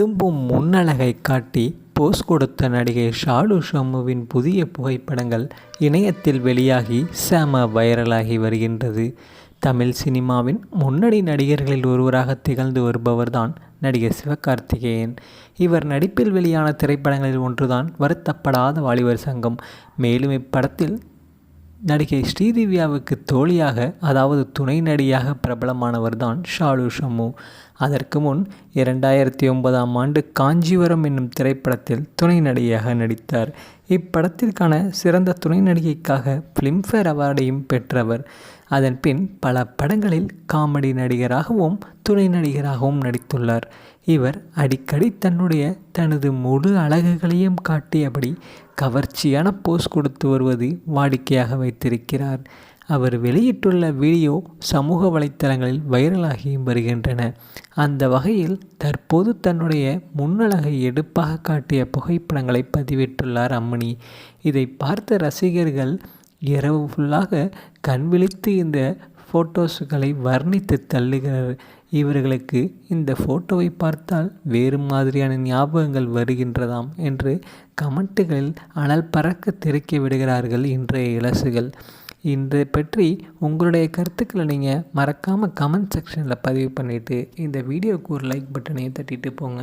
ததும்பும் முன்னழகை காட்டி போஸ் கொடுத்த நடிகை ஷாலு ஷம்முவின் புதிய புகைப்படங்கள் இணையத்தில் வெளியாகி செம வைரலாகி வருகின்றது. தமிழ் சினிமாவின் முன்னணி நடிகர்களில் ஒருவராக திகழ்ந்து வருபவர்தான் நடிகர் சிவகார்த்திகேயன். இவர் நடிப்பில் வெளியான திரைப்படங்களில் ஒன்றுதான் வருத்தப்படாத வாலிபர் சங்கம். மேலும் இப்படத்தில் நடிகை ஸ்ரீதிவ்யாவுக்கு தோழியாக அதாவது துணை நடிகையாக பிரபலமானவர் தான் ஷாலு ஷம்மு அதற்கு முன் இரண்டாயிரத்தி ஒன்பதாம் ஆண்டு காஞ்சிவரம் என்னும் திரைப்படத்தில் துணை நடிகையாக நடித்தார். இப்படத்திற்கான சிறந்த துணை நடிகைக்காக ஃபிலிம்ஃபேர் அவார்டையும் பெற்றவர். அதன் பின் பல படங்களில் காமெடி நடிகராகவும் துணை நடிகராகவும் நடித்துள்ளார். இவர் அடிக்கடி தன்னுடைய தனது முழு அழகுகளையும் காட்டியபடி கவர்ச்சியான போஸ் கொடுத்து வருவது வாடிக்கையாக வைத்திருக்கிறார். அவர் வெளியிட்டுள்ள வீடியோ சமூக வலைத்தளங்களில் வைரலாகியும் வருகின்றன. அந்த வகையில் தற்போது தன்னுடைய முன்னழகை எடுப்பாக காட்டிய புகைப்படங்களை பதிவிட்டுள்ளார் அம்மணி இதை பார்த்த ரசிகர்கள் இரவு ஃபுல்லாக கண் விழித்து இந்த ஃபோட்டோஸுகளை வர்ணித்து தள்ளுகிறார் இவர்களுக்கு இந்த ஃபோட்டோவை பார்த்தால் வேறு மாதிரியான ஞாபகங்கள் வருகின்றதாம் என்று கமெண்ட்டுகளில் அனல் பறக்க திறக்கி விடுகிறார்கள் இன்றைய இலசுகள் இதை பற்றி உங்களுடைய கருத்துக்களை நீங்கள் மறக்காமல் கமெண்ட் செக்ஷனில் பதிவு பண்ணிவிட்டு இந்த வீடியோவுக்கு ஒரு லைக் பட்டனையும் தட்டிட்டு போங்க.